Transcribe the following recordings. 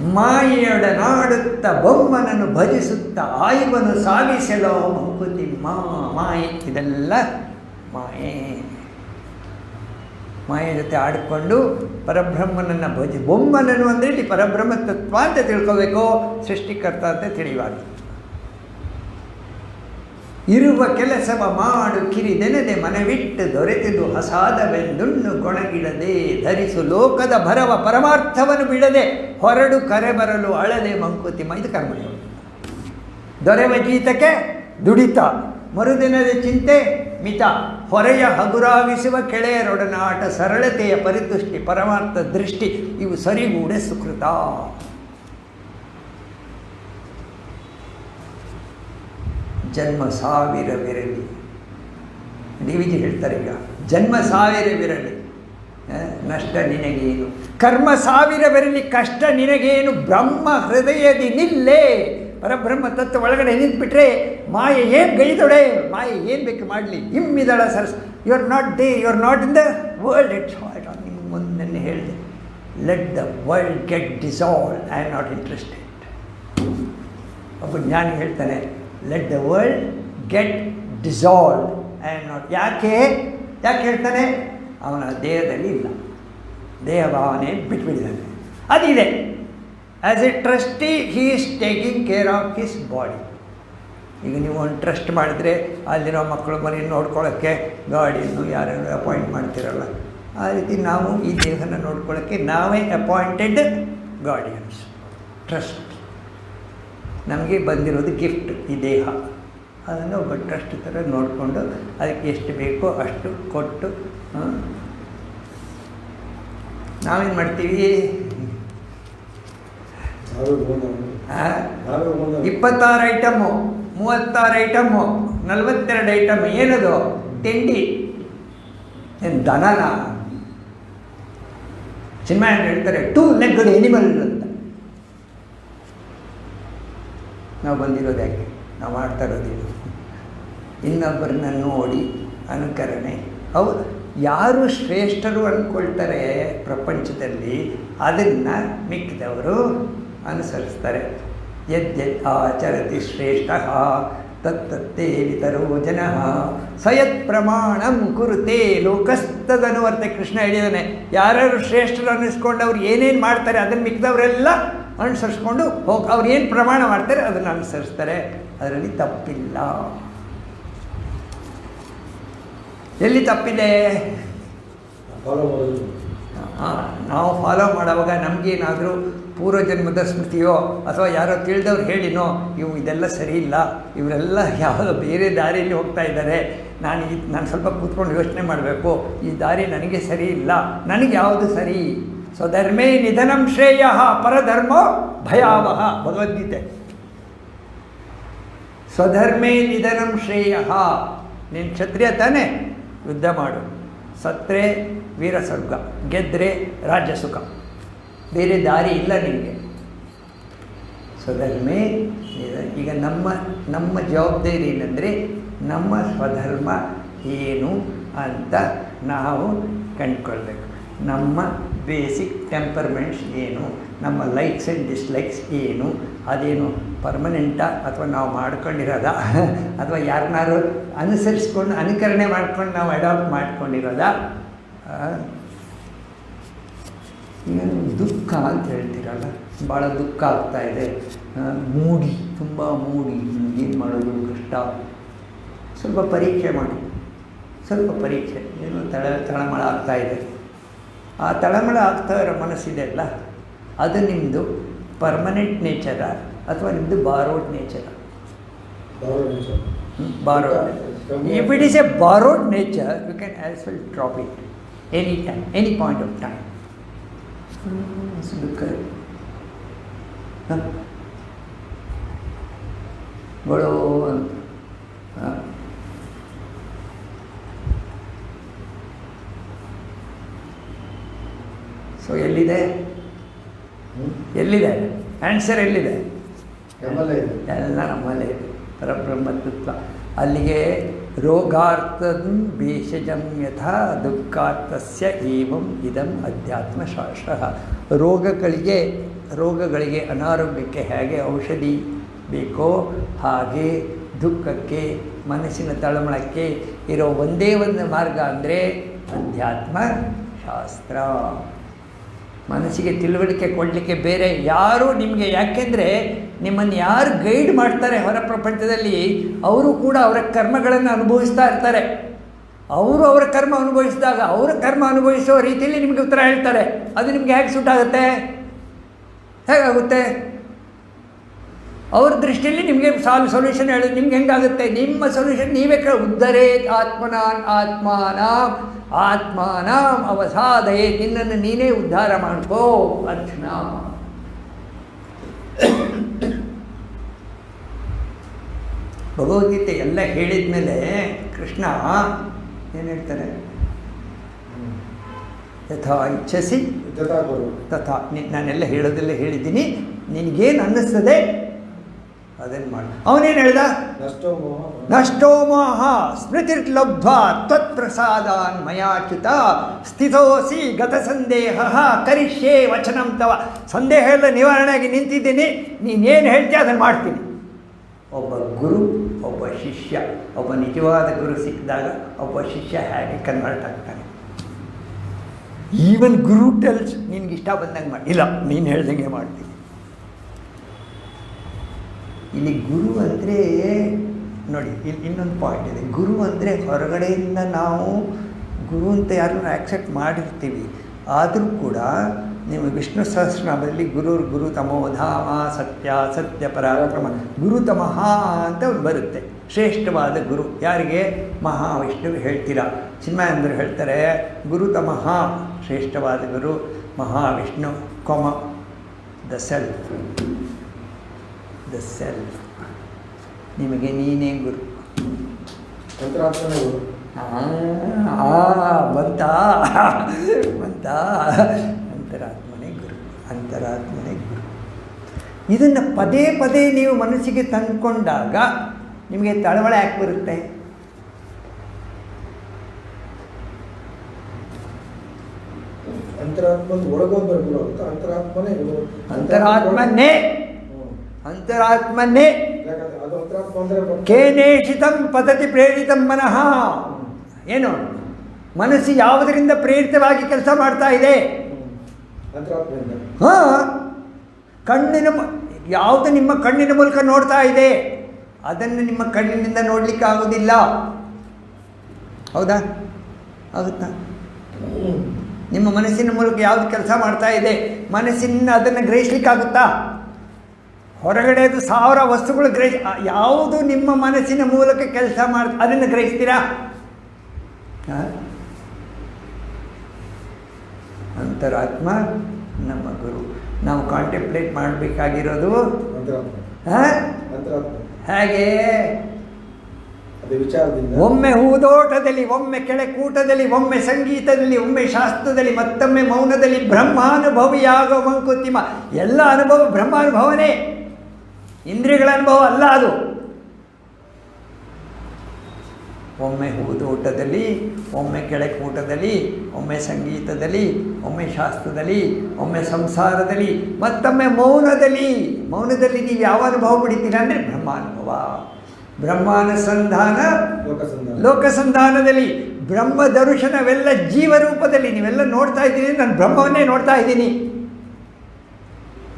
ಮಾಯೆಯೊಡನಾಡುತ್ತ ಬೊಮ್ಮನನ್ನು ಭಜಿಸುತ್ತ ಆಯುವನು ಸಾಗಿಸಲೋ ಮಾ, ಮಾಯೆ. ಇದೆಲ್ಲ ಮಾಯೆ. ಮಾಯೆ ಜೊತೆ ಆಡಿಕೊಂಡು ಪರಬ್ರಹ್ಮನನ್ನು ಭಜಿ, ಬೊಮ್ಮನನ್ನು ಅಂದರೆ ಇಲ್ಲಿ ಪರಬ್ರಹ್ಮ ತತ್ವ ಅಂತ ತಿಳ್ಕೋಬೇಕು, ಸೃಷ್ಟಿಕರ್ತ ಅಂತ ತಿಳಿಬಾರ್ದು ಇರುವ ಕೆಲಸವ ಮಾಡು ಕಿರಿದೆನೆದೆ ಮನವಿಟ್ಟು ದೊರೆತಿದು ಹಸಾದವೆಂದುಣ್ಣು ಗೊಣಗಿಡದೆ ಧರಿಸು ಲೋಕದ ಭರವ ಪರಮಾರ್ಥವನ್ನು ಬಿಡದೆ ಹೊರಡು ಕರೆ ಬರಲು ಅಳದೆ ಮಂಕುತಿಮ್ಮ ಇದು ಕರ್ಮಯೋಗ ದೊರೆವ ಜೀತಕ್ಕೆ ದುಡಿತ, ಮರುದಿನದ ಚಿಂತೆ ಮಿತ, ಹೊರೆಯ ಹಗುರಾಗಿಸುವ ಕೆಳೆಯರೊಡನಾಟ ಸರಳತೆಯ ಪರಿತುಷ್ಟಿ, ಪರಮಾರ್ಥ ದೃಷ್ಟಿ ಇವು ಸರಿಗೂಡೆ ಸುಕೃತ. ಜನ್ಮ ಸಾವಿರವಿರಲಿ ಡಿ ವಿ ಜಿ ಹೇಳ್ತಾರೆ ಈಗ ಜನ್ಮ ಸಾವಿರವಿರಲಿ ಆ, ನಷ್ಟ ನಿನಗೇನು? ಕರ್ಮ ಸಾವಿರವಿರಲಿ ಕಷ್ಟ ನಿನಗೇನು? ಬ್ರಹ್ಮ ಹೃದಯದಿ ನಿಲ್ಲೇ. ಪರಬ್ರಹ್ಮ ತತ್ವ ಒಳಗಡೆ ನಿಂತ್ಬಿಟ್ರೆ ಮಾಯೆ ಏನು ಗೈದೊಡೆ? ಮಾಯೆ ಏನು ಬೇಕು ಮಾಡಲಿ? ಹಿಮ್ಮಿದಳ sirs. You are not they you are not in the world it's on ನಿಮ್ಮ ಮುಂದೆ ಹೇಳಿದೆ. Let the world get dissolve I am not interested ಒಬ್ಬ ಜ್ಞಾನಿ ಹೇಳ್ತಾನೆ let the world get dissolve and not ಯಾಕೆ? ಯಾಕೆ ಹೇಳ್ತಾನೆ? ಅವನ ದೇಹದಲ್ಲಿ ಇಲ್ಲ. ದೇಹ ಭಾವನೆ ಬಿಟ್ಬಿಟ್ಟಿದ್ದಾನೆ. ಅದಿದೆ. As a trustee he is taking care of his body ಈಗ ನೀವು ಒಂದು ಟ್ರಸ್ಟ್ ಮಾಡಿದರೆ ಅಲ್ಲಿರೋ ಮಕ್ಕಳು ಮನೆ ನೋಡ್ಕೊಳ್ಳೋಕ್ಕೆ ಗಾಡಿಯನ್ನು ಯಾರನ್ನು ಅಪಾಯಿಂಟ್ ಮಾಡ್ತಿರಲ್ಲ? ಆ ರೀತಿ ನಾವು ಈ ದೇಹನ ನೋಡ್ಕೊಳ್ಳೋಕ್ಕೆ ನಾವೇ ಅಪಾಯಿಂಟೆಡ್ ಗಾರ್ಡಿಯನ್ಸ್ ಟ್ರಸ್ಟ್ ನಮಗೆ ಬಂದಿರೋದು ಗಿಫ್ಟ್ ಈ ದೇಹ. ಅದನ್ನು ಒಬ್ಬ ಟ್ರಸ್ಟ್ ಥರ ನೋಡಿಕೊಂಡು ಅದಕ್ಕೆ ಎಷ್ಟು ಬೇಕೋ ಅಷ್ಟು ಕೊಟ್ಟು ನಾವೇನು ಮಾಡ್ತೀವಿ. ಇಪ್ಪತ್ತಾರು ಐಟಮು ಮೂವತ್ತಾರು ಐಟಮು ನಲವತ್ತೆರಡು ಐಟಮ್ ಏನದು? ತಿಂಡಿ. ಏನು ದನನ? ಸಿನಿಮಾ ಹೇಳ್ತಾರೆ ಟೂ ಲೆಗ್ಡ್ ಎನಿಮಲ್ ಅಂತ ನಾವು ಬಂದಿರೋದು ಯಾಕೆ? ನಾವು ಮಾಡ್ತಾ ಇರೋದಿಲ್ಲ ಇನ್ನೊಬ್ಬರನ್ನ ನೋಡಿ ಅನುಕರಣೆ. ಹೌದು, ಯಾರು ಶ್ರೇಷ್ಠರು ಅಂದ್ಕೊಳ್ತಾರೆ ಪ್ರಪಂಚದಲ್ಲಿ, ಅದನ್ನು ಮಿಕ್ಕಿದವರು ಅನುಸರಿಸ್ತಾರೆ. ಯದ್ಯದ್ ಆಚರತಿ ಶ್ರೇಷ್ಠ, ತತ್ತತ್ತೇ ವಿತರೋ ಜನ. ಸಯತ್ ಪ್ರಮಾಣಂ ಕುರುತೆ ಲೋಕಸ್ತದನುವರ್ತೆ ಕೃಷ್ಣ ಹೇಳಿದಾನೆ. ಯಾರ್ಯಾರು ಶ್ರೇಷ್ಠರು ಅನ್ನಿಸ್ಕೊಂಡು ಅವ್ರು ಏನೇನು ಮಾಡ್ತಾರೆ ಅದನ್ನು ಮಿಕ್ಕಿದವರೆಲ್ಲ ಅನುಸರಿಸ್ಕೊಂಡು ಹೋಗಿ, ಅವ್ರು ಏನು ಪ್ರಮಾಣ ಮಾಡ್ತಾರೆ ಅದನ್ನು ಅನುಸರಿಸ್ತಾರೆ. ಅದರಲ್ಲಿ ತಪ್ಪಿಲ್ಲ. ಎಲ್ಲಿ ತಪ್ಪಿದೆ? ನಾವು ಫಾಲೋ ಮಾಡುವಾಗ ನಮಗೇನಾದರೂ ಪೂರ್ವಜನ್ಮದ ಸ್ಮೃತಿಯೋ ಅಥವಾ ಯಾರೋ ತಿಳಿದವ್ರು ಹೇಳಿನೋ, ಇವು ಇದೆಲ್ಲ ಸರಿ ಇಲ್ಲ ಇವರೆಲ್ಲ ಯಾವುದೋ ಬೇರೆ ದಾರಿಯಲ್ಲಿ ಹೋಗ್ತಾ ಇದ್ದಾರೆ. ನಾನು ಈ, ನಾನು ಸ್ವಲ್ಪ ಕೂತ್ಕೊಂಡು ಯೋಚನೆ ಮಾಡಬೇಕು. ಈ ದಾರಿ ನನಗೆ ಸರಿ ಇಲ್ಲ ನನಗೆ ಯಾವುದು ಸರಿ? ಸ್ವಧರ್ಮೇ ನಿಧನಂ ಶ್ರೇಯ ಪರಧರ್ಮೋ ಭಯಾವಹ, ಭಗವದ್ಗೀತೆ. ಸ್ವಧರ್ಮೇ ನಿಧನಂ ಶ್ರೇಯ. ನೀನು ಕ್ಷತ್ರಿಯ ತಾನೇ, ಯುದ್ಧ ಮಾಡು. ಸತ್ರೆ ವೀರ ಸ್ವರ್ಗ ಗೆದ್ರೆ ರಾಜ್ಯ ಸುಖ. ಬೇರೆ ದಾರಿ ಇಲ್ಲ ನಿನಗೆ. ಸ್ವಧರ್ಮೇ ಈಗ ನಮ್ಮ ನಮ್ಮ ಜವಾಬ್ದಾರಿ ಏನಂದರೆ ನಮ್ಮ ಸ್ವಧರ್ಮ ಏನು ಅಂತ ನಾವು ಕಂಡುಕೊಳ್ಬೇಕು. ನಮ್ಮ ಬೇಸಿಕ್ ಟೆಂಪರ್ಮೆಂಟ್ಸ್ ಏನು, ನಮ್ಮ ಲೈಕ್ಸ್ ಆ್ಯಂಡ್ ಡಿಸ್ಲೈಕ್ಸ್ ಏನು, ಅದೇನು ಪರ್ಮನೆಂಟಾ ಅಥವಾ ನಾವು ಮಾಡ್ಕೊಂಡಿರೋದ? ಅಥವಾ ಯಾರನ್ನಾರು ಅನುಸರಿಸ್ಕೊಂಡು, ಅನುಕರಣೆ ಮಾಡ್ಕೊಂಡು ನಾವು ಅಡಾಪ್ಟ್ ಮಾಡ್ಕೊಂಡಿರೋದ? ದುಃಖ ಅಂತ ಹೇಳ್ತೀರಲ್ಲ? ಭಾಳ ದುಃಖ ಆಗ್ತಾ ಇದೆ. ಮೂಡಿ, ತುಂಬ ಮೂಡಿ. ಏನು ಮಾಡೋದು ಕಷ್ಟ? ಸ್ವಲ್ಪ ಪರೀಕ್ಷೆ ಮಾಡಿ. ಸ್ವಲ್ಪ ಪರೀಕ್ಷೆ. ಏನು ತಳ, ತಳಮಳ ಆಗ್ತಾಯಿದೆ ಆ ತಳಮಳ ಆಗ್ತಾ ಇರೋ ಮನಸ್ಸಿದೆ ಅಲ್ಲ ಅದು ನಿಮ್ಮದು ಪರ್ಮನೆಂಟ್ ನೇಚರ ಅಥವಾ ನಿಮ್ಮದು borrowed nature borrowed if it is a borrowed nature you can as well drop it any time any point of time ಹ? ಅಂತ ಹ? ಸೊ ಎಲ್ಲಿದೆ? ಎಲ್ಲಿದೆ? ಆನ್ಸರ್ ಎಲ್ಲಿದೆ? ಎಲ್ಲ ನಮ್ಮಲ್ಲೇ ಇದೆ. ಪರಬ್ರಹ್ಮತ್ವ ಅಲ್ಲಿಗೆ ರೋಗಾರ್ಥದ ಭೇಷಜಂ ಯಥಾ ದುಃಖಾರ್ಥಸ್ಯ ಏವಂ ಇದಂ ಅಧ್ಯಾತ್ಮ ಶಾಸ್ತ್ರ ರೋಗಗಳಿಗೆ ರೋಗಗಳಿಗೆ ಅನಾರೋಗ್ಯಕ್ಕೆ ಹೇಗೆ ಔಷಧಿ ಬೇಕೋ ಹಾಗೆ ದುಃಖಕ್ಕೆ ಮನಸ್ಸಿನ ತಳಮಳಕ್ಕೆ ಇರೋ ಒಂದೇ ಒಂದು ಮಾರ್ಗ ಅಂದರೆ ಅಧ್ಯಾತ್ಮ ಶಾಸ್ತ್ರ ಮನಸ್ಸಿಗೆ ತಿಳುವಳಿಕೆ ಕೊಡಲಿಕ್ಕೆ ಬೇರೆ ಯಾರು ನಿಮಗೆ ಯಾಕೆಂದರೆ ನಿಮ್ಮನ್ನು ಯಾರು ಗೈಡ್ ಮಾಡ್ತಾರೆ ಹೊರ ಪ್ರಪಂಚದಲ್ಲಿ, ಅವರು ಕೂಡ ಅವರ ಕರ್ಮಗಳನ್ನು ಅನುಭವಿಸ್ತಾ ಇರ್ತಾರೆ. ಅವರು ಅವರ ಕರ್ಮ ಅನುಭವಿಸಿದಾಗ ಅವರ ಕರ್ಮ ಅನುಭವಿಸೋ ರೀತಿಯಲ್ಲಿ ನಿಮಗೆ ಉತ್ತರ ಹೇಳ್ತಾರೆ. ಅದು ನಿಮಗೆ ಹೇಗೆ ಸೂಟಾಗುತ್ತೆ ಹೇಗಾಗುತ್ತೆ? ಅವ್ರ ದೃಷ್ಟಿಯಲ್ಲಿ ನಿಮಗೆ ಸಾಲ್ ಸೊಲ್ಯೂಷನ್ ಹೇಳೋದು ನಿಮ್ಗೆ ಹೆಂಗಾಗುತ್ತೆ? ನಿಮ್ಮ ಸೊಲ್ಯೂಷನ್ ನೀವೇ ಕೇಳ. ಉದ್ದರೇ ಆತ್ಮನಾನ್ ಆತ್ಮಾನ. ಆತ್ಮಾನಾಂ ಅವಸಾದಯೇ ನಿನ್ನನ್ನು ನೀನೇ ಉದ್ಧಾರ ಮಾಡ್ಕೋ ಅರ್ಜುನ. ಭಗವದ್ಗೀತೆ ಎಲ್ಲ ಹೇಳಿದ ಮೇಲೆ ಕೃಷ್ಣ ಏನು ಹೇಳ್ತಾರೆ ಯಥಾ ಇಚ್ಛಿಸಿ ತಥಾ ನಾನೆಲ್ಲ ಹೇಳೋದೆಲ್ಲ ಹೇಳಿದ್ದೀನಿ. ನಿನಗೇನು ಅನ್ನಿಸ್ತದೆ? ಅದನ್ನು ಮಾಡು ಅವನೇನು ಹೇಳ್ದ? ನಷ್ಟೋ ಮೋಹ ನಷ್ಟೋ ಮೋಹ ಸ್ಮೃತಿರ್ಲಬ್ಧ ತ್ವತ್ಪ್ರಸಾದಾನ್ ಮಯಾಚ್ಯುತ ಸ್ಥಿತೋಸಿ ಗತ ಸಂದೇಹ ಕರಿಷ್ಯೆ ವಚನಂ ತವ. ಸಂದೇಹ ಎಲ್ಲ ನಿವಾರಣೆಯಾಗಿ ನಿಂತಿದ್ದೀನಿ. ನೀನೇನು ಹೇಳ್ತೀಯ ಅದನ್ನು ಮಾಡ್ತೀನಿ. ಒಬ್ಬ ಗುರು ಒಬ್ಬ ಶಿಷ್ಯ ಒಬ್ಬ ನಿಜವಾದ ಗುರು ಸಿಕ್ಕಿದಾಗ ಒಬ್ಬ ಶಿಷ್ಯ ಹೇಗೆ ಕನ್ವರ್ಟ್ ಆಗ್ತಾನೆ? ಈವನ್ ಗುರು ಟೆಲ್ಸ್ ನಿನ್ಗೆ ಇಷ್ಟ ಬಂದಂಗೆ ಮಾಡಿ. ಇಲ್ಲ ನೀನು ಹೇಳ್ದಂಗೆ ಮಾಡ್ತೀನಿ. ಇಲ್ಲಿ ಗುರು ಅಂದರೆ ನೋಡಿ, ಇಲ್ಲಿ ಇನ್ನೊಂದು ಪಾಯಿಂಟ್ ಇದೆ. ಗುರು ಅಂದರೆ ಹೊರಗಡೆಯಿಂದ ನಾವು ಗುರು ಅಂತ ಯಾರನ್ನ ಆಕ್ಸೆಪ್ಟ್ ಮಾಡಿರ್ತೀವಿ. ಆದರೂ ಕೂಡ ನೀವು ವಿಷ್ಣು ಸಹಸ್ರನಾಮದಲ್ಲಿ ಗುರುರ್ ಗುರು ತಮೋಧಾಮ ಸತ್ಯ ಸತ್ಯ ಪರಾಕ್ರಮ ಗುರುತಮಃ ಅಂತ ಬರುತ್ತೆ. ಶ್ರೇಷ್ಠವಾದ ಗುರು. ಯಾರಿಗೆ? ಮಹಾವಿಷ್ಣು ಹೇಳ್ತೀರಾ. ಚಿನ್ಮಯಾಂದರು ಹೇಳ್ತಾರೆ ಗುರುತಮಃ ಶ್ರೇಷ್ಠವಾದ ಗುರು ಮಹಾವಿಷ್ಣು, ಕೊಮ, ದ ಸೆಲ್ಫ್. ದ ಸೆಲ್ಫ್ ನಿಮಗೆ ನೀನೇ ಗುರು. ಆ, ಬಂತ. ಬಂತ. ಅಂತರಾತ್ಮನೇ ಗುರು. ಅಂತರಾತ್ಮನೇ ಗುರು. ಇದನ್ನು ಪದೇ ಪದೇ ನೀವು ಮನಸ್ಸಿಗೆ ತಂದುಕೊಂಡಾಗ ನಿಮಗೆ ತಳವಳೆ ಯಾಕೆ ಬರುತ್ತೆ ಅಂತರಾತ್ಮದ ಒಳಗೊಂದು ಅಂತರಾತ್ಮನೇ ಅಂತರಾತ್ಮನೇ. ಹ್ಮ್. ಅಂತರಾತ್ಮನೇ ಯಾಕಂದ್ರೆ ಅದು ಅಂತರಾತ್ಮ ಅಂದ್ರೆ ಮತ್ತೆ- ಕೇನೇಷಿತಂ ಪತತಿ ಪ್ರೇರಿತಂ ಮನಃ. ಏನು? ಮನಸ್ಸು ಯಾವುದರಿಂದ ಪ್ರೇರಿತವಾಗಿ ಕೆಲಸ ಮಾಡ್ತಾ ಇದೆ? ಹಾಂ. ಕಣ್ಣಿನ ಯಾವುದು ನಿಮ್ಮ ಕಣ್ಣಿನ ಮೂಲಕ ನೋಡ್ತಾ ಇದೆ? ಅದನ್ನು ನಿಮ್ಮ ಕಣ್ಣಿನಿಂದ ನೋಡಲಿಕ್ಕೆ ಆಗೋದಿಲ್ಲ. ಹೌದಾ? ಆಗುತ್ತಾ? ನಿಮ್ಮ ಮನಸ್ಸಿನ ಮೂಲಕ ಯಾವುದು ಕೆಲಸ ಮಾಡ್ತಾ ಇದೆ? ಮನಸ್ಸಿನ ಅದನ್ನು ಗ್ರಹಿಸ್ಲಿಕ್ಕಾಗುತ್ತಾ ಹೊರಗಡೆದು ಸಾವಿರ ವಸ್ತುಗಳು ಗ್ರಹಿಸಿ ಯಾವುದು ನಿಮ್ಮ ಮನಸ್ಸಿನ ಮೂಲಕ ಕೆಲಸ ಮಾಡ ಅದನ್ನು ಗ್ರಹಿಸ್ತೀರಾ? ಅಂತರಾತ್ಮ ನಮ್ಮ ಗುರು. ನಾವು ಕಾಂಟೆಂಪ್ಲೇಟ್ ಮಾಡಬೇಕಾಗಿರೋದು? ಹೇಗೆ? ಒಮ್ಮೆ ಹೂದೋಟದಲ್ಲಿ ಒಮ್ಮೆ ಕೆಳಕೂಟದಲ್ಲಿ ಒಮ್ಮೆ ಸಂಗೀತದಲ್ಲಿ ಒಮ್ಮೆ ಶಾಸ್ತ್ರದಲ್ಲಿ ಮತ್ತೊಮ್ಮೆ ಮೌನದಲ್ಲಿ ಬ್ರಹ್ಮಾನುಭವಿಯಾಗೋ ಮಂಕುತಿಮ ಎಲ್ಲ ಅನುಭವ ಬ್ರಹ್ಮಾನುಭವನೇ. ಇಂದ್ರಿಯಗಳ ಅನುಭವ ಅಲ್ಲ ಅದು. ಒಮ್ಮೆ ಹೂದೋಟದಲ್ಲಿ ಒಮ್ಮೆ ಕೆಳಕೂಟದಲ್ಲಿ ಒಮ್ಮೆ ಸಂಗೀತದಲ್ಲಿ ಒಮ್ಮೆ ಶಾಸ್ತ್ರದಲ್ಲಿ ಒಮ್ಮೆ ಸಂಸಾರದಲ್ಲಿ ಮತ್ತೊಮ್ಮೆ ಮೌನದಲ್ಲಿ. ಮೌನದಲ್ಲಿ ನೀವು ಯಾವ ಅನುಭವ ಪಡಿತೀರಾ ಅಂದರೆ ಬ್ರಹ್ಮಾನುಭವ. ಬ್ರಹ್ಮಾನುಸಂಧಾನ ಲೋಕಸಂಧಾನ. ಲೋಕಸಂಧಾನದಲ್ಲಿ. ಬ್ರಹ್ಮ ದರ್ಶನವೆಲ್ಲ ಜೀವರೂಪದಲ್ಲಿ. ನೀವೆಲ್ಲ ನೋಡ್ತಾ ಇದ್ದೀನಿ ನಾನು ಬ್ರಹ್ಮವನ್ನೇ ನೋಡ್ತಾ ಇದ್ದೀನಿ.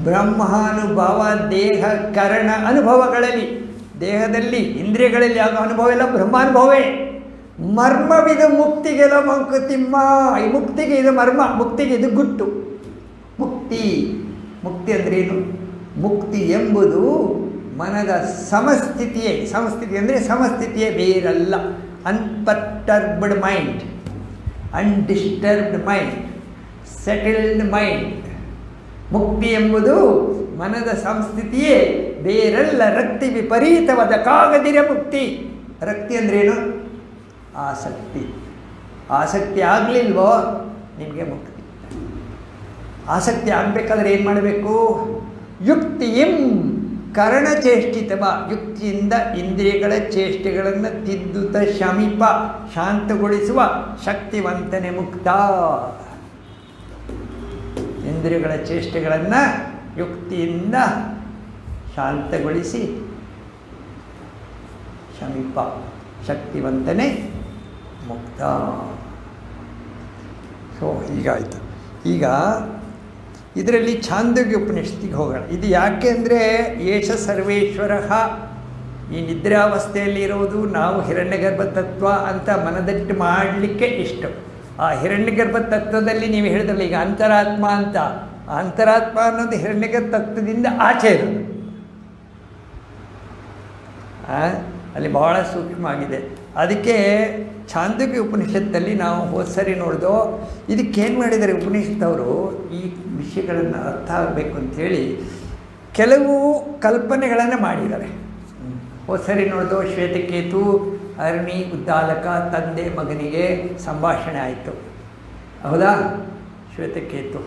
ಬ್ರಹ್ಮಾನುಭವ ದೇಹ ಕರಣ ಅನುಭವಗಳಲ್ಲಿ, ದೇಹದಲ್ಲಿ, ಇಂದ್ರಿಯಗಳಲ್ಲಿ ಆಗೋ ಅನುಭವ ಎಲ್ಲ ಬ್ರಹ್ಮಾನುಭವೇ ಮರ್ಮವಿದು ಮುಕ್ತಿಗೆಲ್ಲ ಮಂಕುತಿಮ್ಮ ಈ ಮುಕ್ತಿಗೆ ಇದು ಮರ್ಮ, ಮುಕ್ತಿಗೆ ಇದು ಗುಟ್ಟು. ಮುಕ್ತಿ ಮುಕ್ತಿ ಅಂದ್ರೇನು ಮುಕ್ತಿ ಎಂಬುದು ಮನದ ಸಮಸ್ಥಿತಿಯೇ. ಸಮಸ್ಥಿತಿ ಅಂದರೆ ಸಮಸ್ಥಿತಿಯೇ ಬೇರಲ್ಲ. Unperturbed mind, undisturbed mind, settled mind. ಮುಕ್ತಿ ಎಂಬುದು ಮನದ ಸಂಸ್ಥಿತಿಯೇ. ಬೇರೆಲ್ಲ ರಕ್ತಿ ವಿಪರೀತವಾದ ಕಾಗದಿರ ಮುಕ್ತಿ. ರಕ್ತಿ ಅಂದ್ರೇನು? ಆಸಕ್ತಿ. ಆಸಕ್ತಿ ಆಗಲಿಲ್ವೋ? ನಿಮಗೆ ಮುಕ್ತಿ. ಆಸಕ್ತಿ ಆಗಬೇಕಾದ್ರೆ ಏನು ಮಾಡಬೇಕು? ಯುಕ್ತಿಯಂ ಕರ್ಣಚೇಷ್ಟಿತವ. ಯುಕ್ತಿಯಿಂದ ಇಂದ್ರಿಯಗಳ ಚೇಷ್ಟೆಗಳನ್ನು ತಿದ್ದುತ್ತ ಶಮಿಪ. ಶಾಂತಗೊಳಿಸುವ ಶಕ್ತಿವಂತನೆ ಮುಕ್ತ. ಇಂದ್ರಿಯಗಳ ಚೇಷ್ಟೆಗಳನ್ನು ಯುಕ್ತಿಯಿಂದ ಶಾಂತಗೊಳಿಸಿ ಶಮೀಪ ಶಕ್ತಿವಂತನೇ ಮುಕ್ತ. ಸೊ ಹೀಗಾಯಿತು ಈಗ ಇದರಲ್ಲಿ ಛಾಂದೋಗ್ಯ ಉಪನಿಷತ್ತಿಗೆ ಹೋಗೋಣ. ಇದು ಯಾಕೆ ಅಂದರೆ ಏಷ ಸರ್ವೇಶ್ವರ ಈ ನಿದ್ರಾವಸ್ಥೆಯಲ್ಲಿರೋದು ನಾವು ಹಿರಣ್ಯಗರ್ಭ ತತ್ವ ಅಂತ ಮನದಟ್ಟು ಮಾಡಲಿಕ್ಕೆ ಇಷ್ಟು. ಆ ಹಿರಣ್ಯಗರ್ಭ ತತ್ವದಲ್ಲಿ ನೀವು ಹೇಳಿದ್ರಲ್ಲ ಈಗ ಅಂತರಾತ್ಮ ಅಂತ. ಅಂತರಾತ್ಮ ಅನ್ನೋದು ಹಿರಣ್ಯಗರ್ಭ ತತ್ವದಿಂದ ಆಚೆ ಇರೋದು. ಅಲ್ಲಿ ಬಹಳ ಸೂಕ್ಷ್ಮ ಅದಕ್ಕೆ ಛಾಂದೋಗ್ಯ ಉಪನಿಷತ್ತಲ್ಲಿ ನಾವು ಹೋದ ಸರಿ ನೋಡಿದೋ ಇದಕ್ಕೇನು ಮಾಡಿದ್ದಾರೆ ಉಪನಿಷತ್ತವರು? ಈ ವಿಷಯಗಳನ್ನು ಅರ್ಥ ಆಗಬೇಕು ಅಂಥೇಳಿ ಕೆಲವು ಕಲ್ಪನೆಗಳನ್ನು ಮಾಡಿದ್ದಾರೆ. ಹೋದ ಸರಿ ನೋಡ್ದೋ ಶ್ವೇತಕೇತು ಅರಣಿ ಉದ್ದಾಲಕ ತಂದೆ ಮಗನಿಗೆ ಸಂಭಾಷಣೆ ಆಯಿತು. ಹೌದಾ? ಶ್ವೇತಕೇತು.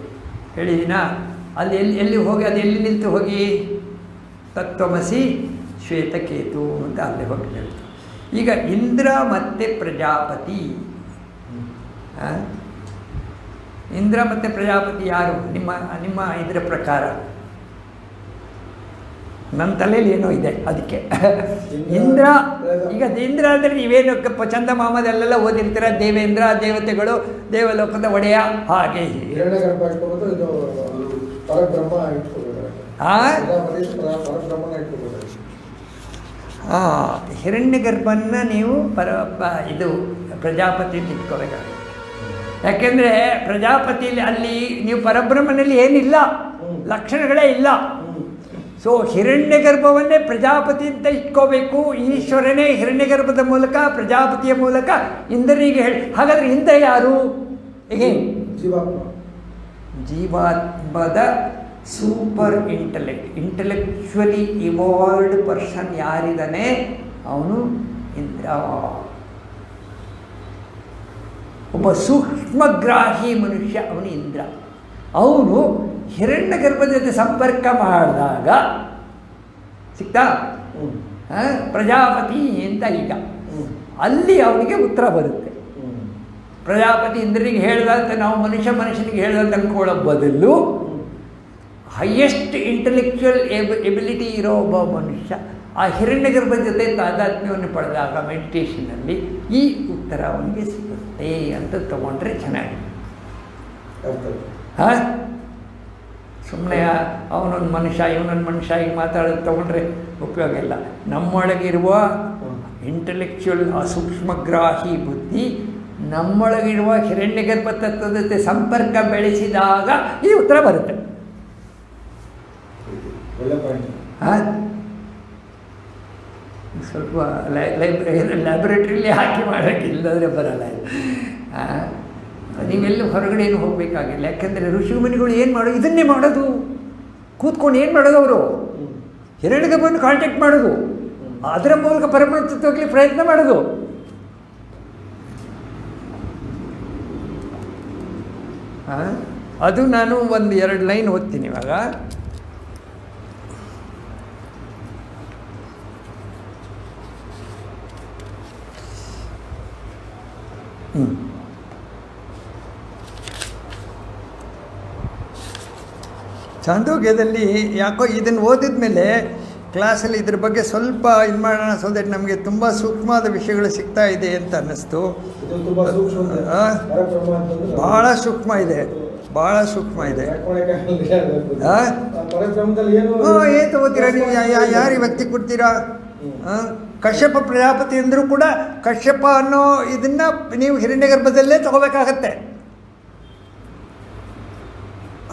ಹೇಳಿದಿನ ಅಲ್ಲಿ ಎಲ್ಲಿ ಎಲ್ಲಿ ಹೋಗಿ ಅದು ಎಲ್ಲಿ ನಿಂತು ಹೋಗಿ? ತತ್ವಮಸಿ ಶ್ವೇತಕೇತು ಅಂತ ಅಲ್ಲಿ ಹೋಗಿ ಹೇಳ್ತು ಈಗ ಇಂದ್ರ ಮತ್ತು ಪ್ರಜಾಪತಿ? ಇಂದ್ರ ಮತ್ತು ಪ್ರಜಾಪತಿ ಯಾರು? ನಿಮ್ಮ ನಿಮ್ಮ ಇದರ ಪ್ರಕಾರ. ನನ್ನ ತಲೆಯಲ್ಲಿ ಏನೋ ಇದೆ ಅದಕ್ಕೆ. ಇಂದ್ರ ಈಗ ಇಂದ್ರ ಅಂದರೆ ನೀವೇನು ಚಂದ ಚಂದಮಾಮದಲ್ಲೆಲ್ಲ ಓದಿರ್ತೀರ? ದೇವೇಂದ್ರ ದೇವತೆಗಳು ದೇವಲೋಕದ ಒಡೆಯ? ಹಾಗೆ. ಹಾಂ ಹಿರಣ್ಯ ಗರ್ಭನ್ನ ನೀವು ಪರ ಇದು ಪ್ರಜಾಪತಿ ಇಟ್ಕೋಬೇಕಾಗುತ್ತೆ. ಯಾಕೆಂದರೆ ಪ್ರಜಾಪತಿಯಲ್ಲಿ ಅಲ್ಲಿ ನೀವು ಪರಬ್ರಹ್ಮನಲ್ಲಿ ಏನಿಲ್ಲ ಲಕ್ಷಣಗಳೇ ಇಲ್ಲ. ಸೊ ಹಿರಣ್ಯ ಗರ್ಭವನ್ನೇ ಪ್ರಜಾಪತಿ ಅಂತ ಇಟ್ಕೋಬೇಕು ಈಶ್ವರನೇ ಹಿರಣ್ಯ ಗರ್ಭದ ಮೂಲಕ ಪ್ರಜಾಪತಿಯ ಮೂಲಕ ಇಂದ್ರನಿಗೆ ಹೇಳಿ ಹಾಗಾದ್ರೆ ಇಂದ್ರ ಯಾರು ಜೀವಾತ್ಮ ಜೀವಾತ್ಮದ super intellect intellectually evolved person ಯಾರಿದ್ದಾನೆ ಅವನು ಇಂದ್ರ ಒಬ್ಬ ಸೂಕ್ಷ್ಮಗ್ರಾಹಿ ಮನುಷ್ಯ ಅವನು ಇಂದ್ರ ಅವನು ಹಿರಣ್ಯ ಗರ್ಭದ ಜೊತೆ ಸಂಪರ್ಕ ಮಾಡಿದಾಗ ಸಿಕ್ತಾ? ಹ್ಮ್. ಪ್ರಜಾಪತಿ ಅಂತ ಈಗ. ಅಲ್ಲಿ ಅವನಿಗೆ ಉತ್ತರ ಬರುತ್ತೆ. ಪ್ರಜಾಪತಿ ಇಂದ್ರನಿಗೆ ಹೇಳಿದಂತೆ ನಾವು ಮನುಷ್ಯ ಮನುಷ್ಯನಿಗೆ ಹೇಳ್ದಂತ ಅಂದ್ಕೊಳ್ಳೋ ಬದಲು ಹೈಯೆಸ್ಟ್ ಇಂಟೆಲೆಕ್ಚುಯಲ್ ಎಬಿಲಿಟಿ ಇರೋ ಒಬ್ಬ ಮನುಷ್ಯ ಆ ಹಿರಣ್ಯ ಗರ್ಭದ ಜೊತೆ ತಾದಾತ್ಮ್ಯವನ್ನು ಪಡೆದಾಗ ಮೆಡಿಟೇಷನಲ್ಲಿ ಈ ಉತ್ತರ ಅವನಿಗೆ ಸಿಗುತ್ತೆ ಅಂತ ತಗೊಂಡ್ರೆ ಚೆನ್ನಾಗಿದೆ. ಹಾಂ? ಸುಮ್ಮನೆ ಅವನೊಂದು ಮನುಷ್ಯ ಇವನೊಂದು ಮನುಷ್ಯ ಈಗ ಮಾತಾಡೋದು ತೊಗೊಂಡ್ರೆ ಉಪಯೋಗ ಇಲ್ಲ. ನಮ್ಮೊಳಗಿರುವ ಇಂಟೆಲೆಕ್ಚುಯಲ್ ಅಸೂಕ್ಷ್ಮಗ್ರಾಹಿ ಬುದ್ಧಿ ನಮ್ಮೊಳಗಿರುವ ಹಿರಣ್ಯಗರ್ಭ ತತ್ವದ ಜೊತೆ ಸಂಪರ್ಕ ಬೆಳೆಸಿದಾಗ ಈ ಉತ್ತರ ಬರುತ್ತೆ. ಸ್ವಲ್ಪ ಲೈ ಲೈಬ್ರರಿ ಲ್ಯಾಬ್ರೇಟ್ರಿಲಿ ಹಾಕಿ ಮಾಡೋಕ್ಕಿಲ್ಲದ್ರೆ ಬರಲ್ಲ ನೀವೆಲ್ಲೂ ಹೊರಗಡೆ ಏನು ಹೋಗಬೇಕಾಗಿಲ್ಲ. ಯಾಕೆಂದರೆ ಋಷಿಮುನಿಗಳು ಏನು ಮಾಡೋದು ಇದನ್ನೇ ಮಾಡೋದು. ಕೂತ್ಕೊಂಡು ಏನು ಮಾಡೋದು ಅವರು? ಬಂದು ಕಾಂಟ್ಯಾಕ್ಟ್ ಮಾಡೋದು. ಅದರ ಮೂಲಕ ಪರಮತ್ವಕ್ಕೆ ಪ್ರಯತ್ನ ಮಾಡೋದು. ಅದು ನಾನು ಒಂದು ಎರಡು ಲೈನ್ ಓದ್ತೀನಿ ಇವಾಗ. ಹ್ಞೂ ಚಾಂದೋಗ್ಯದಲ್ಲಿ ಯಾಕೋ ಇದನ್ನು ಓದಿದ ಮೇಲೆ ಕ್ಲಾಸಲ್ಲಿ ಇದ್ರ ಬಗ್ಗೆ ಸ್ವಲ್ಪ ಇದು ಮಾಡೋಣ ಸೊ ದಟ್ ನಮಗೆ ತುಂಬ ಸೂಕ್ಷ್ಮವಾದ ವಿಷಯಗಳು ಸಿಗ್ತಾ ಇದೆ ಅಂತ ಅನ್ನಿಸ್ತು. ಭಾಳ ಸೂಕ್ಷ್ಮ ಇದೆ. ಭಾಳ ಸೂಕ್ಷ್ಮ ಇದೆ. ಏನು ತಗೋತೀರಾ ನೀವು? ಯಾರು ವ್ಯಕ್ತಿ ಕೊಡ್ತೀರಾ? ಕಶ್ಯಪ ಪ್ರಜಾಪತಿ ಅಂದರೂ ಕೂಡ ಕಶ್ಯಪ ಅನ್ನೋ ಇದನ್ನು ನೀವು ಹಿರಣ್ಯಗರ್ಭದಲ್ಲೇ ತಗೋಬೇಕಾಗತ್ತೆ. ಹಾ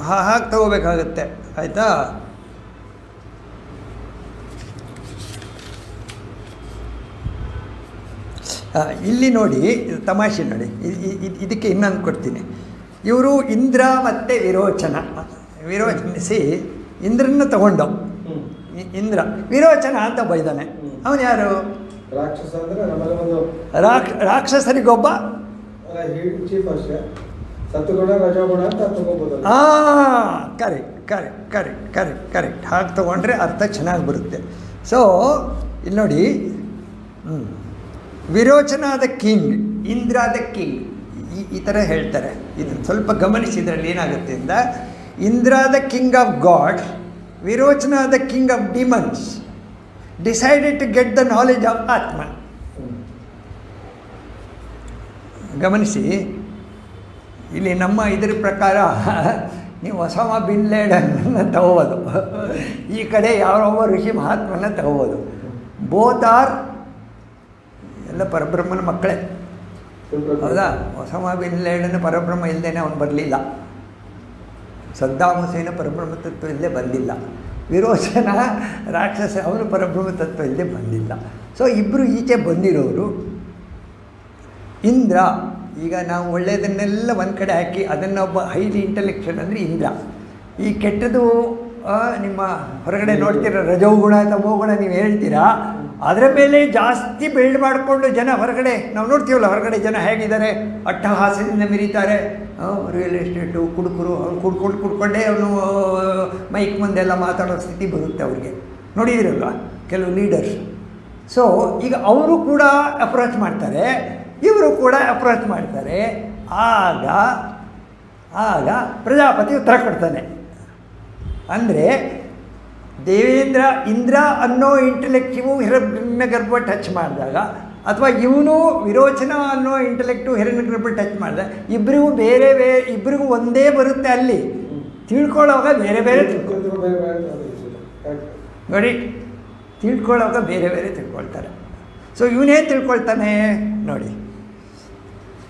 ಹಾಗೆ ತಗೋಬೇಕಾಗತ್ತೆ. ಆಯಿತಾ? ಇಲ್ಲಿ ನೋಡಿ ಇದು ತಮಾಷೆ ನೋಡಿ. ಇದಕ್ಕೆ ಇನ್ನೊಂದು ಕೊಡ್ತೀನಿ. ಇವರು ಇಂದ್ರ ಮತ್ತು ವಿರೋಚನ. ವಿರೋಚನಿಸಿ ಇಂದ್ರನ್ನ ತಗೊಂಡು. ಇಂದ್ರ. ವಿರೋಚನ ಅಂತ ಬೈದಾನೆ. ಅವನು ಯಾರು? ರಾಕ್ಷಸ ರಾಕ್ಷಸರಿಗೊಬ್ಬ? ಹಾಂ correct correct correct correct correct ಹಾಗೆ ತೊಗೊಂಡ್ರೆ ಅರ್ಥ ಚೆನ್ನಾಗಿ ಬರುತ್ತೆ. ಸೊ ಇಲ್ಲಿ ನೋಡಿ, ಹ್ಮ್. Virochana the king Indra the king, ಈ ಈ ಥರ ಹೇಳ್ತಾರೆ. ಇದನ್ನು ಸ್ವಲ್ಪ ಗಮನಿಸಿದ್ರಲ್ಲಿ ಏನಾಗುತ್ತೆ ಅಂದ Indra the king of god Virochana the king of demons, decided to get the knowledge of atma. ಗಮನಿಸಿ ಇಲ್ಲಿ ನಮ್ಮ ಇದ್ರ ಪ್ರಕಾರ ನೀವು ಹೊಸಮ ಬಿನ್ ತಗೋಬೋದು. ಈ ಕಡೆ ಯಾರೊಬ್ಬ ಋಷಿ ಮಹಾತ್ಮನ ತಗೋಬೋದು. ಬೋತಾರ್ ಎಲ್ಲ ಪರಬ್ರಹ್ಮನ ಮಕ್ಕಳೇ. ಹೌದಾ? ಹೊಸಮ ಬಿನ್ ಲೇಡನ್ ಪರಬ್ರಹ್ಮ ಇಲ್ಲದೇನೆ ಅವನು ಬರಲಿಲ್ಲ. ಸದ್ದಾಮ ಸೇನ ಪರಬ್ರಹ್ಮ ತತ್ವ ಇಲ್ಲದೆ ಬಂದಿಲ್ಲ. ವಿರೋಚನ ರಾಕ್ಷಸ ಅವನು ಪರಬ್ರಹ್ಮ ತತ್ವ ಇಲ್ಲದೆ ಬಂದಿಲ್ಲ. ಸೊ ಇಬ್ಬರು ಈಚೆ ಬಂದಿರೋರು ಇಂದ್ರ ಈಗ ನಾವು ಒಳ್ಳೆಯದನ್ನೆಲ್ಲ ಒಂದು ಕಡೆ ಹಾಕಿ ಅದನ್ನೊಬ್ಬ ಹೈಲಿ ಇಂಟೆಲೆಕ್ಚುಯಲ್ ಅಂದರೆ ಇಂದ್ರ. ಈ ಕೆಟ್ಟದ್ದು ನಿಮ್ಮ ಹೊರಗಡೆ ನೋಡ್ತೀರ ರಜೋಗುಣ ತಮೋಗುಣ ನೀವು ಹೇಳ್ತೀರಾ, ಅದರ ಮೇಲೆ ಜಾಸ್ತಿ ಬಿಲ್ಡ್ ಮಾಡಿಕೊಂಡು ಜನ ಹೊರಗಡೆ, ನಾವು ನೋಡ್ತೀವಲ್ಲ ಹೊರಗಡೆ ಜನ ಹೇಗಿದ್ದಾರೆ, ಅಟ್ಟಹಾಸದಿಂದ ಮಿರಿತಾರೆ. ರಿಯಲ್ ಎಸ್ಟೇಟು ಕುಡುಕರು, ಅವ್ರು ಕುಡ್ಕೊಂಡು ಕುಡ್ಕೊಂಡೇ ಅವನು ಮೈಕ್ ಮುಂದೆಲ್ಲ ಮಾತಾಡೋ ಸ್ಥಿತಿ ಬರುತ್ತೆ ಅವ್ರಿಗೆ. ನೋಡಿದಿರಲ್ವ? ಕೆಲವು ಲೀಡರ್ಸ್ ಸೊ ಈಗ ಅವರು ಕೂಡ ಅಪ್ರೋಚ್ ಮಾಡ್ತಾರೆ. ಇವರು ಕೂಡ ಅಪ್ರೋಚ್ ಮಾಡ್ತಾರೆ. ಆಗ ಆಗ ಪ್ರಜಾಪತಿ ಉತ್ತರ ಕೊಡ್ತಾನೆ. ಅಂದರೆ, ದೇವೇಂದ್ರ ಇಂದ್ರ ಅನ್ನೋ ಇಂಟೆಲೆಕ್ಟಿವು ಹಿರಣ್ಯ ಗರ್ಭ ಟಚ್ ಮಾಡಿದಾಗ, ಅಥವಾ ಇವನು ವಿರೋಚನ ಅನ್ನೋ ಇಂಟಲೆಕ್ಟು ಹಿರಣ್ಯ ಗರ್ಭ ಟಚ್ ಮಾಡಿದಾಗ ಇಬ್ಬರಿಗೂ ಬೇರೆ ಬೇರೆ ಇಬ್ಬರಿಗೂ ಒಂದೇ ಬರುತ್ತೆ ಅಲ್ಲಿ. ತಿಳ್ಕೊಳ್ಳೋವಾಗ ಬೇರೆ ಬೇರೆ ತಿಳ್ಕೊಳ್ತಾರೆ. ನೋಡಿ, ತಿಳ್ಕೊಳ್ಳೋವಾಗ ಬೇರೆ ಬೇರೆ ತಿಳ್ಕೊಳ್ತಾರೆ. ಸೊ ಇವನೇ ತಿಳ್ಕೊಳ್ತಾನೆ. ನೋಡಿ.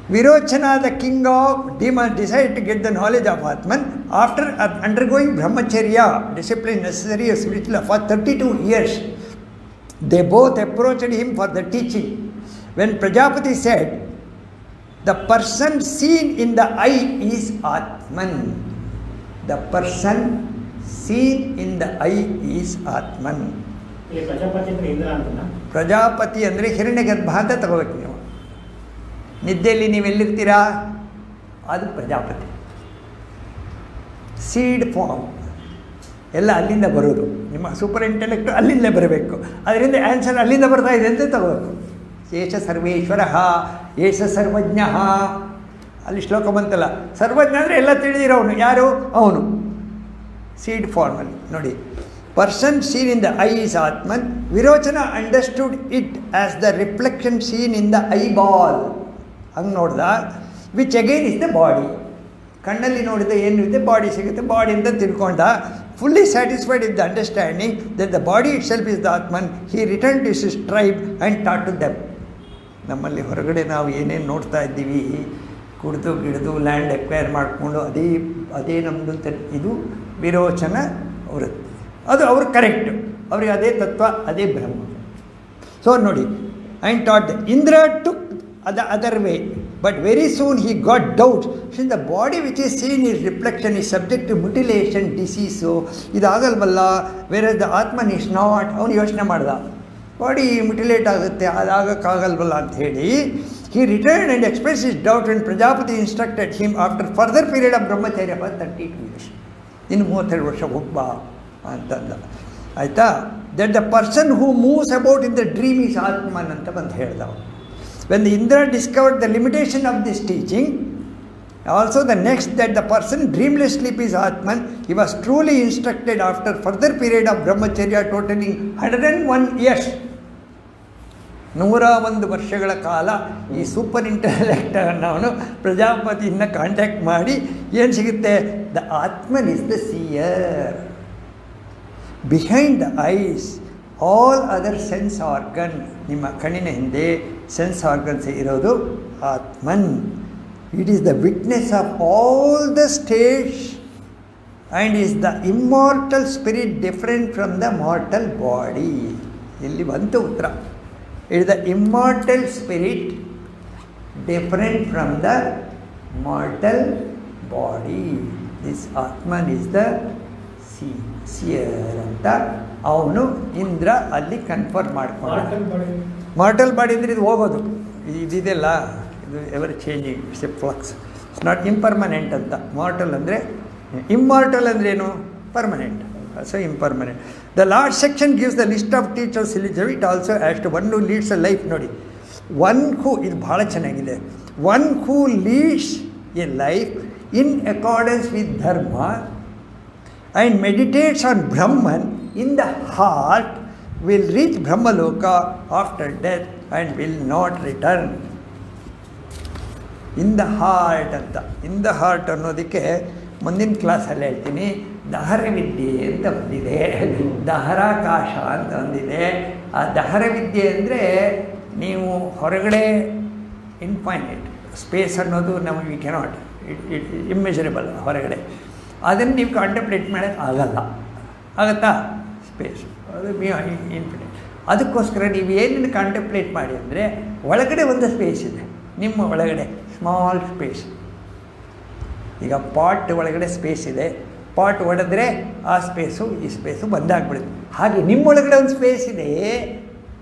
Virochana the king of ಡಿಮ decide to get the knowledge of atman after undergoing brahmacharya discipline necessary spiritual for thirty two years they both approached him for the teaching when Prajapati said the person seen in the eye is atman the person seen in the eye is atman ಇಲ್ಲಿ ಪ್ರಜಾಪತಿ ಅಂದ್ರೆ ಇಂದ್ರ ಅಂತನಾ ಪ್ರಜಾಪತಿ ಅಂದರೆ ಹಿರಣ್ಯ ಗರ್ಭ ಅಂತ ತಗೋಬೇಕು ನೀವು ನಿದ್ದೆಯಲ್ಲಿ ನೀವು ಎಲ್ಲಿರ್ತೀರಾ ಅದು ಪ್ರಜಾಪತಿ. ಸೀಡ್ ಫಾರ್ಮ್ ಎಲ್ಲ ಅಲ್ಲಿಂದ ಬರೋದು. ನಿಮ್ಮ ಸೂಪರ್ ಇಂಟೆಲೆಕ್ಟ್ ಅಲ್ಲಿಂದ ಬರಬೇಕು. ಅದರಿಂದ ಆನ್ಸರ್ ಅಲ್ಲಿಂದ ಬರ್ತಾ ಇದೆ ಅಂತ ತಗೋಬೇಕು. ಏಷ ಸರ್ವೇಶ್ವರ, ಏಷ ಸರ್ವಜ್ಞ. ಅಲ್ಲಿ ಶ್ಲೋಕ ಬಂತಲ್ಲ. ಸರ್ವಜ್ಞ ಅಂದರೆ ಎಲ್ಲ ತಿಳಿದಿರೋನು ಯಾರು? ಅವನು. ಸೀಡ್ ಫಾರ್ಮಲ್ಲಿ ನೋಡಿ. Person seen in the eye is atman, Virochana understood it as the reflection seen in the eyeball ಹಂಗೆ ನೋಡ್ದ which again is the body ಕಣ್ಣಲ್ಲಿ ನೋಡಿದ ಏನು ಇದೆ ಬಾಡಿ ಸಿಗುತ್ತೆ. ಬಾಡಿ ಅಂತ ತಿಳ್ಕೊಂಡ ಫುಲ್ಲಿ ಸ್ಯಾಟಿಸ್ಫೈಡ್ ಇದ್ದ the understanding that the body itself is the atman he return to his tribe and taught to them ನಮ್ಮಲ್ಲಿ ಹೊರಗಡೆ ನಾವು ಏನೇನು ನೋಡ್ತಾ ಇದ್ದೀವಿ, ಕುಡಿದು ಗಿಡಿದು ಲ್ಯಾಂಡ್ ಎಕ್ವೈರ್ ಮಾಡಿಕೊಂಡು, ಅದೇ ಅದೇ ನಮ್ಮದು ಇದು ವಿರೋಚನ ವೃತ್ತಿ. ಅದು ಅವ್ರು ಕರೆಕ್ಟು ಅವ್ರಿಗೆ ಅದೇ ತತ್ವ, ಅದೇ ಬ್ರಹ್ಮ. ಸೊ ನೋಡಿ ಆ್ಯಂಡ್ ಟಾಟ್ ಇಂದ್ರ ಟು ಅದ, other way but very soon he got doubt since the body which is seen is reflection is subject to mutilation disease ಇದಾಗಲ್ವಲ್ಲ? Where the atman is not ಅವನು ಯೋಚನೆ ಮಾಡ್ದ. Body mutilate ಆಗುತ್ತೆ, ಅದಾಗಕ್ಕಾಗಲ್ವಲ್ಲ return and express his doubt and Prajapati instructed him after further period of brahmacharya for thirty two years ಇನ್ನು ಮೂವತ್ತೆರಡು ವರ್ಷ ಹೋಗ್ಬಾ ಅಂತಂದ. ಆಯಿತಾ? That the person who moves about in the dream is atman ಅಂತ ಬಂದು ಅವನು when the Indra discovered the limitation of this teaching also the next that the person dreamless sleep is Atman he was truly instructed after further period of brahmacharya totaling hundred and one years ನೂರ ಒಂದು ವರ್ಷಗಳ ಕಾಲ ಈ super ಇಂಟೆಲೆಕ್ಟನ್ನು ಅವನು ಪ್ರಜಾಪತಿಯಿಂದ contact ಮಾಡಿ ಏನು ಸಿಗುತ್ತೆ the Atman is the seer behind the eyes all other sense organ ನಿಮ್ಮ ಕಣ್ಣಿನ ಹಿಂದೆ ಸೆನ್ಸ್ ಆರ್ಗನ್ಸ್ ಇರೋದು atman. It is the witness of all the states and is the immortal spirit different from the mortal body ಇಲ್ಲಿ ಬಂತು ಉತ್ತರ. It the immortal spirit different from the mortal body this atman is the see seer ಅಂತ ಅವನು ಇಂದ್ರ ಅಲ್ಲಿ confirm ಮಾಡ್ಕೊಂಡ. Mortal body ಅಂದರೆ ಇದು ಹೋಗೋದು. ಇದು ಇದಿದೆಲ್ಲ ಇದು ever changing it's a flux it's not impermanent ಅಂತ. ಮಾರ್ಟಲ್ ಅಂದರೆ ಇಮ್ಮಾರ್ಟಲ್ ಏನು? Permanent so impermanent the last section gives the list of teachers ಇಲಿಜರ್ it also as to one who leads a life ನೋಡಿ ಒನ್ ಹೂ ಇದು ಭಾಳ ಚೆನ್ನಾಗಿದೆ. One who leads a life in accordance with dharma and meditates on Brahman in the heart will reach Brahmaloka after death and will not return in the heart ಅಂತ in the heart ಅನ್ನೋದಕ್ಕೆ ಮುಂದಿನ ಕ್ಲಾಸಲ್ಲಿ ಹೇಳ್ತೀನಿ. ದಹರ ವಿದ್ಯೆ ಅಂತ ಒಂದಿದೆ ದಹರಾಕಾಶ ಅಂತ ಒಂದಿದೆ ಆ ದಹರ ವಿದ್ಯೆ ಅಂದರೆ ನೀವು ಹೊರಗಡೆ ಇನ್ಫೈನೈಟ್ ಸ್ಪೇಸ್ ಅನ್ನೋದು ನಮಗೆ we cannot it it immeasurable ಹೊರಗಡೆ. ಅದನ್ನು ನೀವು ಕಾಂಟೆಂಪ್ಲೇಟ್ ಮಾಡೋಕ್ಕೆ ಆಗಲ್ಲ. ಆಗುತ್ತಾ? ಸ್ಪೇಸ್ ಅದು ಇನ್ಫಿನಿಟ್ ಅದಕ್ಕೋಸ್ಕರ ನೀವು ಏನನ್ನು ಕಾಂಟೆಂಪ್ಲೇಟ್ ಮಾಡಿ ಅಂದರೆ ಒಳಗಡೆ ಒಂದು ಸ್ಪೇಸ್ ಇದೆ. ನಿಮ್ಮ ಒಳಗಡೆ ಸ್ಮಾಲ್ ಸ್ಪೇಸ್ ಈಗ ಪಾಟ್ ಒಳಗಡೆ ಸ್ಪೇಸ್ ಇದೆ. ಪಾಟ್ ಒಡೆದ್ರೆ ಆ ಸ್ಪೇಸು ಈ ಸ್ಪೇಸು ಬಂದಾಗ್ಬಿಡುತ್ತೆ. ಹಾಗೆ ನಿಮ್ಮೊಳಗಡೆ ಒಂದು ಸ್ಪೇಸ್ ಇದೆ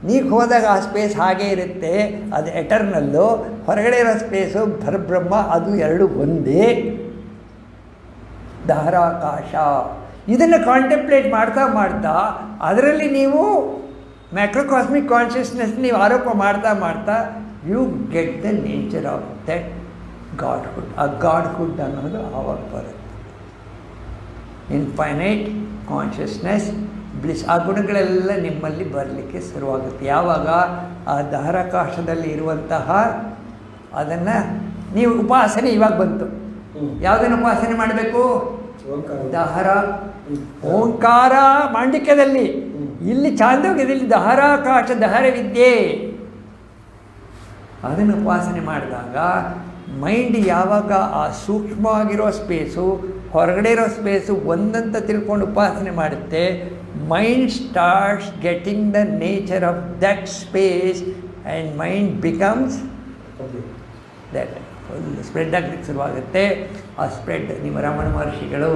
ನೀವು ಹೋದಾಗ ಆ ಸ್ಪೇಸ್ ಹಾಗೇ ಇರುತ್ತೆ. ಅದು ಎಟರ್ನಲ್ಲು ಹೊರಗಡೆ ಇರೋ ಸ್ಪೇಸು ಪರಬ್ರಹ್ಮ, ಅದು ಎರಡು ಒಂದೇ. ಧಾರಾಕಾಶ. ಇದನ್ನು ಕಾಂಟೆಂಪ್ಲೇಟ್ ಮಾಡ್ತಾ ಮಾಡ್ತಾ ಅದರಲ್ಲಿ ನೀವು ಮ್ಯಾಕ್ರೋಕಾಸ್ಮಿಕ್ ಕಾನ್ಷಿಯಸ್ನೆಸ್ ನೀವು ಆರೋಪ ಮಾಡ್ತಾ ಮಾಡ್ತಾ you get the nature of that godhood ಆ ಗಾಡ್ಹುಡ್ ಅನ್ನೋದು ಆವಾಗ ಬರುತ್ತೆ. ಇನ್ಫೈನೈಟ್ ಕಾನ್ಷಿಯಸ್ನೆಸ್ ಬ್ಲಿಸ್ ಆ ಗುಣಗಳೆಲ್ಲ ನಿಮ್ಮಲ್ಲಿ ಬರಲಿಕ್ಕೆ ಶುರುವಾಗುತ್ತೆ. ಯಾವಾಗ? ಆ ಧಾರಾಕಾಶದಲ್ಲಿ ಇರುವಂತಹ ಅದನ್ನು ನೀವು ಉಪಾಸನೆ ಇವಾಗ ಬಂತು. ಯಾವುದನ್ನು ಉಪಾಸನೆ ಮಾಡಬೇಕು. ದಹರ ಓಂಕಾರ ಮಾಂಡಿಕ್ಯದಲ್ಲಿ. ಇಲ್ಲಿ ಚಾಂದೋಗ್ಯದಲ್ಲಿ ದಹರಾಕಾಶ ದಹರ ವಿದ್ಯೆ ಅದನ್ನು ಉಪಾಸನೆ ಮಾಡಿದಾಗ ಮೈಂಡ್ ಯಾವಾಗ ಆ ಸೂಕ್ಷ್ಮವಾಗಿರೋ ಸ್ಪೇಸು, ಹೊರಗಡೆ ಇರೋ ಸ್ಪೇಸು ಒಂದಂತ ತಿಳ್ಕೊಂಡು ಉಪಾಸನೆ ಮಾಡುತ್ತೆ mind starts getting the nature of that space and mind becomes. That spread ಆಗಲಿಕ್ಕೆ ಶುರುವಾಗುತ್ತೆ ಆ ಸ್ಪ್ರೆಡ್ ನಿಮ್ಮ ರಮಣ ಮಹರ್ಷಿಗಳು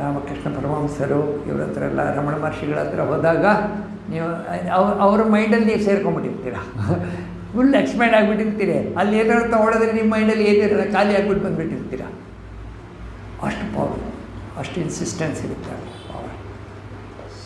ರಾಮಕೃಷ್ಣ ಪರಮಹಂಸರು ಇವ್ರ ಹತ್ರ ಎಲ್ಲ ರಮಣ ಮಹರ್ಷಿಗಳ ಹತ್ರ ಹೋದಾಗ ನೀವು, ಅವ್ರ ಅವ್ರ ಮೈಂಡಲ್ಲಿ ನೀವು ಸೇರ್ಕೊಂಡ್ಬಿಟ್ಟಿರ್ತೀರ ಫುಲ್ ಎಕ್ಸ್ಪೆಂಡ್ ಆಗಿಬಿಟ್ಟಿರ್ತೀರಿ. ಅಲ್ಲಿ ಏನಾದ್ರು ತೊಗೊಳೋದ್ರೆ ನಿಮ್ಮ ಮೈಂಡಲ್ಲಿ ಏನಿರಲ್ಲ ಖಾಲಿ ಆಗಿಬಿಟ್ಟು ಬಂದುಬಿಟ್ಟಿರ್ತೀರ. ಅಷ್ಟು ಪವರ್ ಅಷ್ಟು ಇನ್ಸಿಸ್ಟೆನ್ಸ್ ಇರುತ್ತೆ.